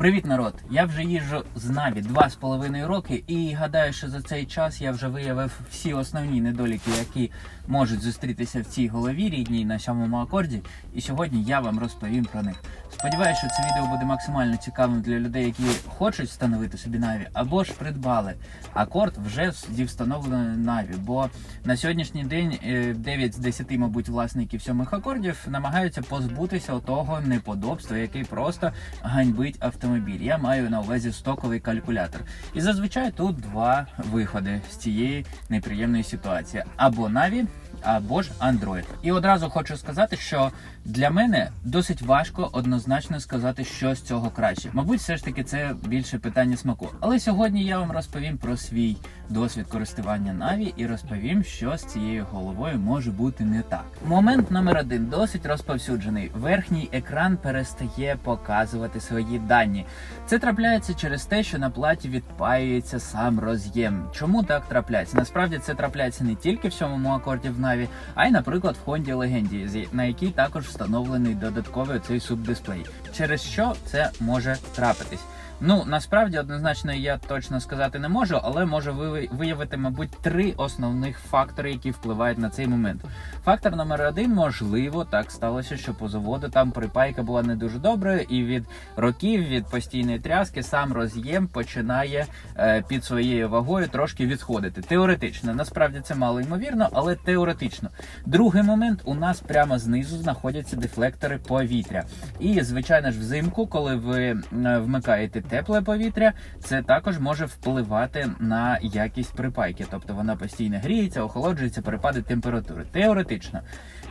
Привіт, народ! Я вже їжджу з Наві два з половиною роки, і гадаю, що за цей час я вже виявив всі основні недоліки, які можуть зустрітися в цій голові рідній на сьомому акорді. І сьогодні я вам розповім про них. Сподіваюся, що це відео буде максимально цікавим для людей, які хочуть встановити собі Наві, або ж придбали акорд вже зі встановленою Наві. Бо на сьогоднішній день е, 9 з 10, мабуть, власників сьомих акордів намагаються позбутися того неподобства, який просто ганьбить автомобіль. Я маю на увазі стоковий калькулятор. І зазвичай тут два виходи з цієї неприємної ситуації: або Наві, або ж Android. І одразу хочу сказати, що для мене досить важко однозначно сказати, що з цього краще. Мабуть, все ж таки це більше питання смаку. Але сьогодні я вам розповім про свій досвід користування Наві і розповім, що з цією головою може бути не так. Момент номер один досить розповсюджений. Верхній екран перестає показувати свої дані. Це трапляється через те, що на платі відпаюється сам роз'єм. Чому так трапляється? Насправді це трапляється не тільки в сьомому акорді в Наві, а й, наприклад, в Honda Legendi, на якій також встановлений додатковий цей субдисплей. Через що це може трапитись? Ну насправді однозначно я точно сказати не можу, але можу ви- виявити, мабуть, три основних фактори, які впливають на цей момент. Фактор номер один, можливо, так сталося, що по заводу там припайка була не дуже доброю, і від років, від постійної тряски, сам роз'єм починає е, під своєю вагою трошки відходити. Теоретично, насправді це мало ймовірно, але теоретично. Другий момент у нас прямо знизу знаходяться дефлектори повітря. І звичайно ж, взимку, коли ви е, вмикаєте тепле повітря, це також може впливати на якість припайки, тобто вона постійно гріється, охолоджується, перепади температури. Теоретично.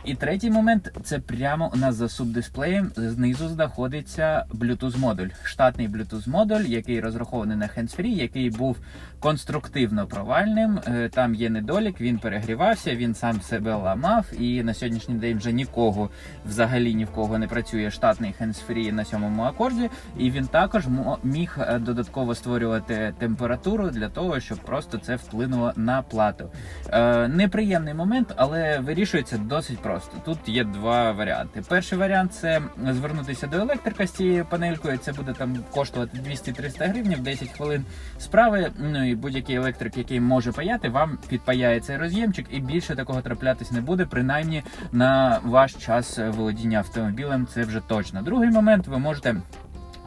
І третій момент це прямо у нас за субдисплеєм знизу знаходиться Bluetooth модуль, штатний Bluetooth модуль, який розрахований на hands-free, який був конструктивно провальним. Е, Там є недолік, він перегрівався, він сам себе ламав, і на сьогоднішній день вже нікого взагалі ні в кого не працює штатний hands-free на сьомому акорді, і він також міг е, додатково створювати температуру для того, щоб просто це вплинуло на плату. Е, неприємний момент, але вирішується досить просто. Тут є два варіанти. Перший варіант це звернутися до електрика з цією панелькою. Це буде там коштувати 200-300 гривень, 10 хвилин справи. Ну і будь-який електрик, який може паяти, вам підпаяє цей роз'ємчик, і більше такого траплятись не буде, принаймні на ваш час володіння автомобілем. Це вже точно. Другий момент ви можете.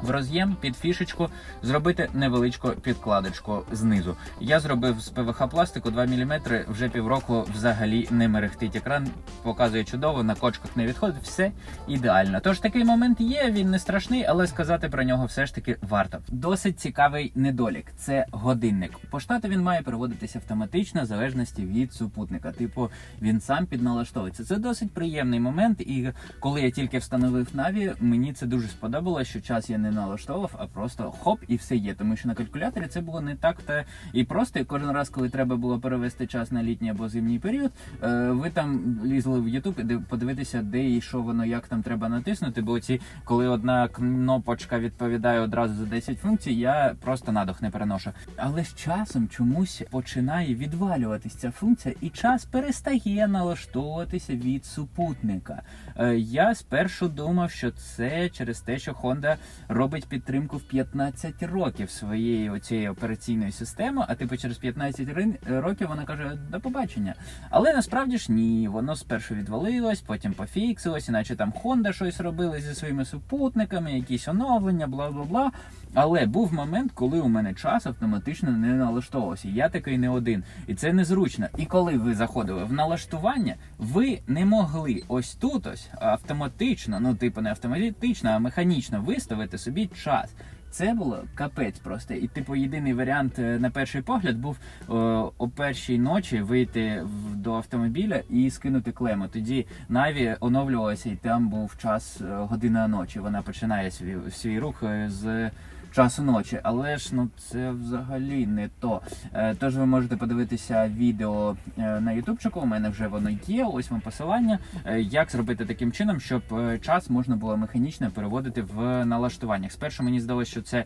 В роз'єм під фішечку зробити невеличку підкладочку знизу. Я зробив з ПВХ пластику 2 мм, вже півроку взагалі не мерехтить екран, показує чудово, на кочках не відходить, все ідеально. Тож такий момент є, він не страшний, але сказати про нього все ж таки варто. Досить цікавий недолік це годинник. По штату він має переводитися автоматично в залежності від супутника. Типу, він сам підналаштовується. Це досить приємний момент. І коли я тільки встановив Наві, мені це дуже сподобалось, що час я не налаштовував, а просто хоп і все є. Тому що на калькуляторі це було не так та і просто. І кожен раз, коли треба було перевести час на літній або зимній період, е, ви там лізли в YouTube і подивитися, де і що воно, як там треба натиснути. Бо ці, коли одна кнопочка відповідає одразу за 10 функцій, я просто надох не переношу. Але з часом чомусь починає відвалюватись ця функція, і час перестає налаштовуватися від супутника. Е, Я спершу думав, що це через те, що Honda робить підтримку в 15 років своєї оцієї операційної системи, а типу через 15 рин- років вона каже до побачення. Але насправді ж ні, воно спершу відвалилось, потім пофіксилось, іначе там Honda щось робили зі своїми супутниками, якісь оновлення, бла бла бла. Але був момент, коли у мене час автоматично не налаштовувався. Я такий не один, і це незручно. І коли ви заходили в налаштування, ви не могли ось тут ось автоматично, ну типу не автоматично, а механічно виставити собі час. Це було капець просто. І типу єдиний варіант е, на перший погляд був о, о першій ночі вийти в- до автомобіля і скинути клему. Тоді Наві оновлювалася, і там був час е, година ночі. Вона починає свій, свій рух е, з часу ночі. Але ж ну це взагалі не то. Е, Тож ви можете подивитися відео е, на ютубчику. У мене вже воно є. Ось вам посилання. Е, Як зробити таким чином, щоб час можна було механічно переводити в налаштуваннях. Спершу мені здалося, що це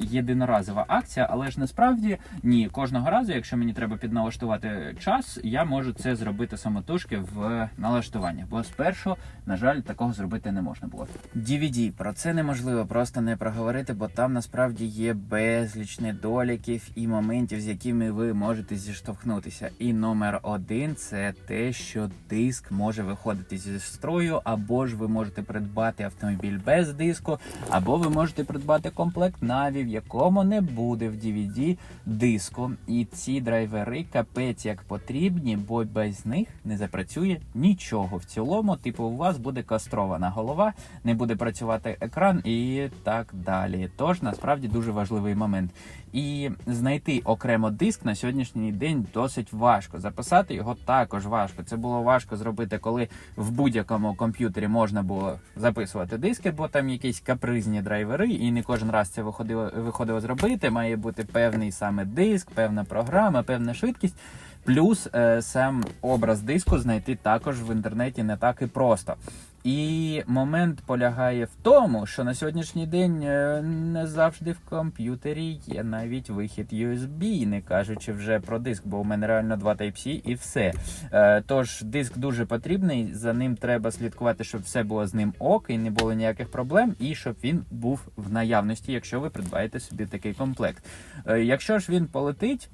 єдиноразова акція, але ж насправді ні. Кожного разу, якщо мені треба підналаштувати час, я можу це зробити самотужки в налаштуваннях. Бо спершу, на жаль, такого зробити не можна було. DVD, про це неможливо просто не проговорити, бо там насправді є безліч недоліків і моментів, з якими ви можете зіштовхнутися. І номер один це те, що диск може виходити зі строю, або ж ви можете придбати автомобіль без диску, або ви можете придбати комплект Navi, в якому не буде в DVD диску. І ці драйвери капець як потрібні, бо без них не запрацює нічого. В цілому, типу, у вас буде кастрована голова, не буде працювати екран і так далі. Тож насправді дуже важливий момент. І знайти окремо диск на сьогоднішній день досить важко. Записати його також важко. Це було важко зробити, коли в будь-якому комп'ютері можна було записувати диски, бо там якісь капризні драйвери, і не кожен раз це виходило, виходило зробити. Має бути певний саме диск, певна програма, певна швидкість. Плюс е, сам образ диску знайти також в інтернеті не так і просто. І момент полягає в тому, що на сьогоднішній день е, не завжди в комп'ютері є навіть вихід USB, не кажучи вже про диск, бо у мене реально два Type-C і все. Е, Тож диск дуже потрібний, за ним треба слідкувати, щоб все було з ним ок і не було ніяких проблем, і щоб він був в наявності, якщо ви придбаєте собі такий комплект. Е, Якщо ж він полетить,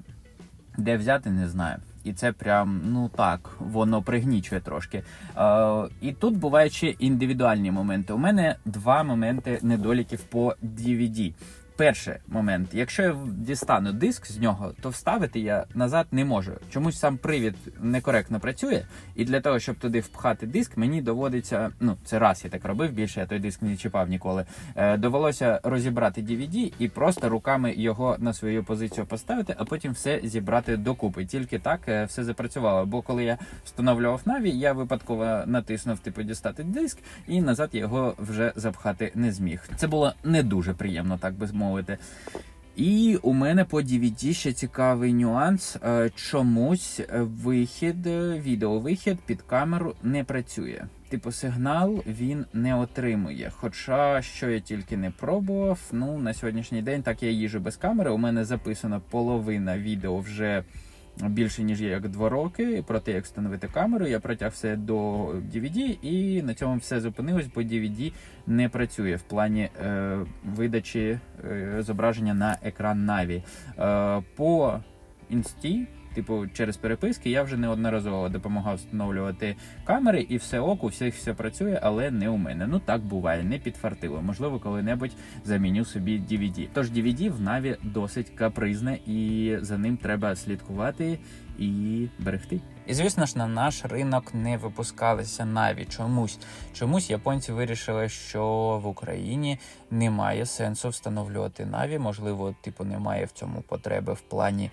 де взяти, не знаю. І це прям ну так, воно пригнічує трошки. Е, і тут бувають ще індивідуальні моменти. У мене два моменти недоліків по DVD. Перший момент, якщо я дістану диск з нього, то вставити я назад не можу. Чомусь сам привід некоректно працює, і для того, щоб туди впхати диск, мені доводиться. Ну, це раз я так робив, більше я той диск не чіпав ніколи. Е, довелося розібрати DVD і просто руками його на свою позицію поставити, а потім все зібрати докупи. Тільки так е, все запрацювало. Бо коли я встановлював Navi, я випадково натиснув типу дістати диск, і назад його вже запхати не зміг. Це було не дуже приємно, так би мовити. І у мене по DVD ще цікавий нюанс. Е, Чомусь вихід, е, відеовихід під камеру не працює. Типу, сигнал він не отримує. Хоча що я тільки не пробував. Ну на сьогоднішній день так я їжу без камери. У мене записана половина відео вже більше ніж як два роки. Про те, як встановити камеру, я протяг все до DVD, і на цьому все зупинилось, бо DVD не працює в плані е, видачі е, зображення на екран Navi. Е, по інсті. Типу, через переписки я вже неодноразово допомагав встановлювати камери, і все ок, у всіх все працює, але не у мене. Ну так буває, не підфартило. Можливо, коли-небудь заміню собі DVD. Тож DVD в Na'Vi досить капризне, і за ним треба слідкувати і берегти. І звісно ж, на наш ринок не випускалися Na'Vi чомусь. Чомусь японці вирішили, що в Україні немає сенсу встановлювати Na'Vi. Можливо, типу немає в цьому потреби в плані.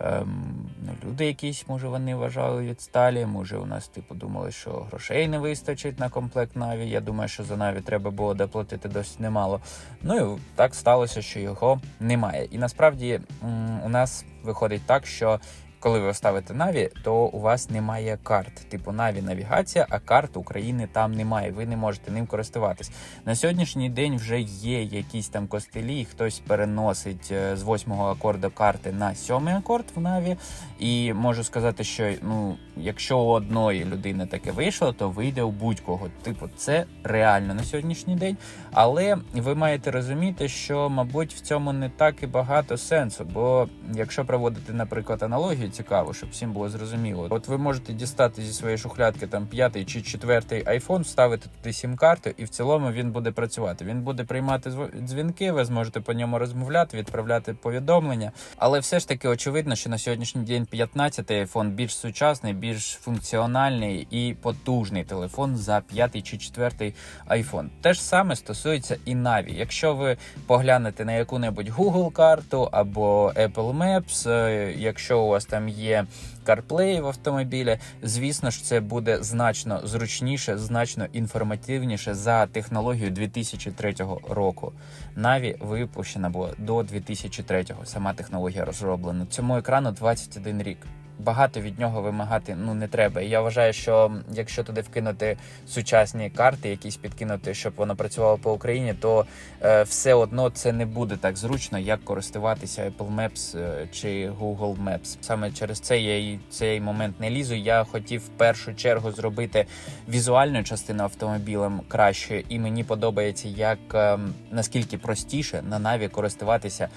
Ем, люди якісь, може, вони вважали відсталі. Може, у нас типу думали, що грошей не вистачить на комплект Наві. Я думаю, що за Наві треба було доплатити досить немало. Ну і так сталося, що його немає. І насправді м, у нас виходить так, що. Коли ви ставите Наві, то у вас немає карт. Типу Наві навігація, а карт України там немає. Ви не можете ним користуватись. На сьогоднішній день вже є якісь там костелі, хтось переносить е, з восьмого акорду карти на сьомий акорд в Наві. І можу сказати, що ну, якщо у одної людини таке вийшло, то вийде у будь-кого. Типу, це реально на сьогоднішній день. Але ви маєте розуміти, що, мабуть, в цьому не так і багато сенсу. Бо якщо проводити, наприклад, аналогію, цікаво, щоб всім було зрозуміло. От ви можете дістати зі своєї шухлядки там п'ятий чи четвертий айфон, вставити туди сім-карту, і в цілому він буде працювати. Він буде приймати зв- дзвінки, ви зможете по ньому розмовляти, відправляти повідомлення. Але все ж таки очевидно, що на сьогоднішній день 15-й айфон більш сучасний, найбільш функціональний і потужний телефон за п'ятий чи четвертий iPhone. Те ж саме стосується і Navi. Якщо ви поглянете на яку-небудь Google карту або Apple Maps, е, якщо у вас там є CarPlay в автомобілі, звісно ж, це буде значно зручніше, значно інформативніше за технологію 2003 року. Navi випущена була до 2003-го. Сама технологія розроблена. Цьому екрану 21 рік. Багато від нього вимагати ну не треба. І я вважаю, що якщо туди вкинути сучасні карти, якісь підкинути, щоб воно працювало по Україні, то е, все одно це не буде так зручно, як користуватися Apple Maps е, чи Google Maps. Саме через це я і цей момент не лізу. Я хотів в першу чергу зробити візуальну частину автомобілем кращою, і мені подобається, як е, наскільки простіше на наві користуватися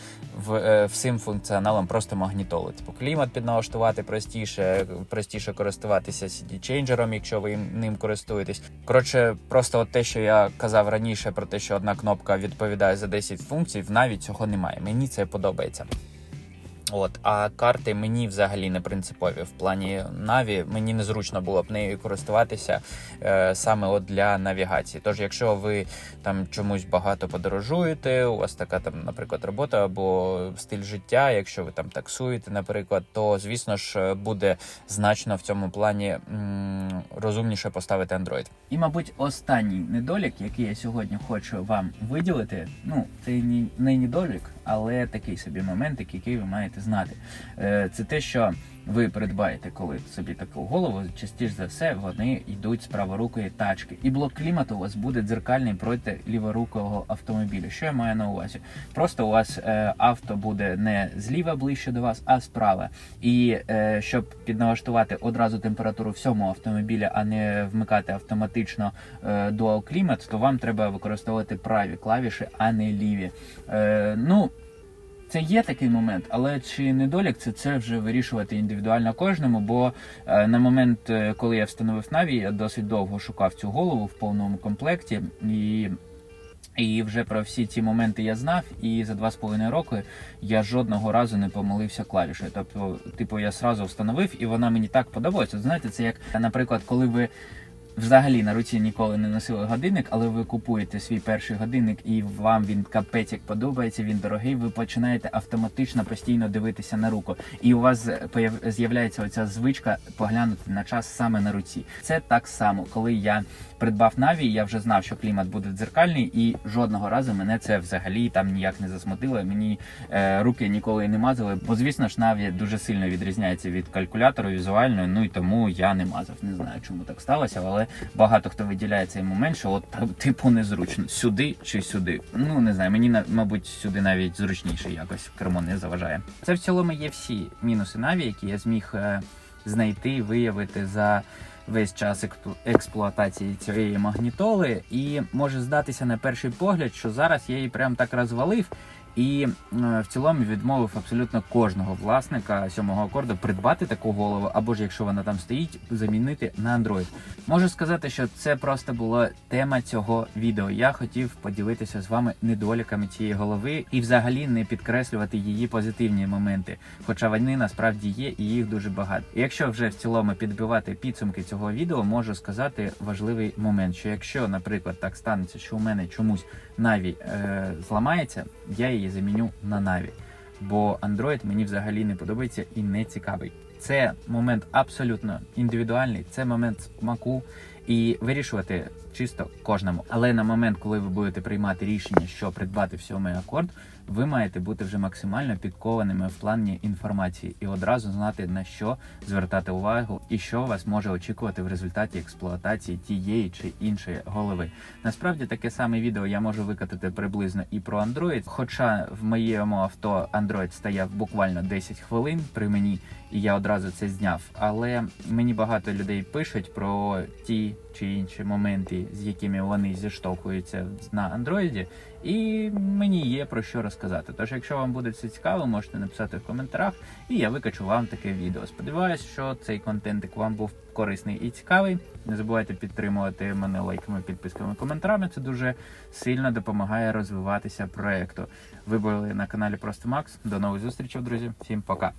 в е, всім функціоналом просто магнітоли. Типу клімат підналаштувати простіше, простіше користуватися CD-чейнджером, якщо ви ним користуєтесь. Коротше, просто от те, що я казав раніше про те, що одна кнопка відповідає за 10 функцій, в наві цього немає. Мені це подобається. От, а карти мені взагалі не принципові. В плані Наві мені незручно було б нею користуватися е, саме от для навігації. Тож, якщо ви там чомусь багато подорожуєте, у вас така там, наприклад, робота або стиль життя, якщо ви там таксуєте, наприклад, то звісно ж буде значно в цьому плані м, розумніше поставити Android. І, мабуть, останній недолік, який я сьогодні хочу вам виділити, ну це не недолік, але такий собі моментик, який ви маєте знати. Е, Це те, що ви придбаєте, коли собі таку голову, частіше за все вони йдуть з праворукої тачки. І блок клімату у вас буде дзеркальний проти ліворукого автомобіля. Що я маю на увазі? Просто у вас е, авто буде не зліва ближче до вас, а справа. І е, щоб підналаштувати одразу температуру всьому автомобіля, а не вмикати автоматично Dual Climate, то вам треба використовувати праві клавіші, а не ліві. Ну, це є такий момент, але чи недолік це, це вже вирішувати індивідуально кожному, бо е, на момент, е, коли я встановив Наві, я досить довго шукав цю голову в повному комплекті і. І вже про всі ці моменти я знав, і за два з половиною роки я жодного разу не помилився клавішею. Тобто, типу, я сразу встановив, і вона мені так подобається. Знаєте, це як, наприклад, коли ви взагалі на руці ніколи не носили годинник, але ви купуєте свій перший годинник, і вам він капець як подобається, він дорогий. Ви починаєте автоматично постійно дивитися на руку, і у вас з'являється оця звичка поглянути на час саме на руці. Це так само, коли я придбав Наві, я вже знав, що клімат буде дзеркальний, і жодного разу мене це взагалі там ніяк не засмутило. Мені е, руки ніколи не мазали, бо звісно ж Наві дуже сильно відрізняється від калькулятору візуально. Ну і тому я не мазав. Не знаю, чому так сталося, але багато хто виділяє цей момент, що от типу незручно сюди чи сюди. Ну не знаю, мені мабуть сюди навіть зручніше якось кермо не заважає. Це в цілому є всі мінуси Наві, які я зміг е, знайти, виявити за весь час експлуатації цієї магнітоли, і може здатися на перший погляд, що зараз я її прям так розвалив. І е, в цілому відмовив абсолютно кожного власника сьомого акорду придбати таку голову, або ж якщо вона там стоїть, замінити на Android. Можу сказати, що це просто була тема цього відео. Я хотів поділитися з вами недоліками цієї голови і взагалі не підкреслювати її позитивні моменти, хоча вони насправді є і їх дуже багато. І якщо вже в цілому підбивати підсумки цього відео, можу сказати важливий момент, що якщо, наприклад, так станеться, що у мене чомусь Наві е, зламається, я її заміню на Наві. Бо Android мені взагалі не подобається і не цікавий. Це момент абсолютно індивідуальний, це момент смаку і вирішувати чисто кожному. Але на момент, коли ви будете приймати рішення, що придбати в сьомий акорд, ви маєте бути вже максимально підкованими в плані інформації і одразу знати на що звертати увагу і що вас може очікувати в результаті експлуатації тієї чи іншої голови. Насправді таке саме відео я можу викатати приблизно і про Android, хоча в моєму авто Android стояв буквально 10 хвилин при мені, і я одразу це зняв. Але мені багато людей пишуть про ті чи інші моменти, з якими вони зіштовхуються на андроїді, і мені є про що розказати. Тож, якщо вам буде це цікаво, можете написати в коментарях, і я викачу вам таке відео. Сподіваюсь, що цей контентик вам був корисний і цікавий. Не забувайте підтримувати мене лайками, підписками, коментарями. Це дуже сильно допомагає розвиватися проекту. Ви були на каналі Просто Макс. До нових зустрічей, друзі. Всім пока.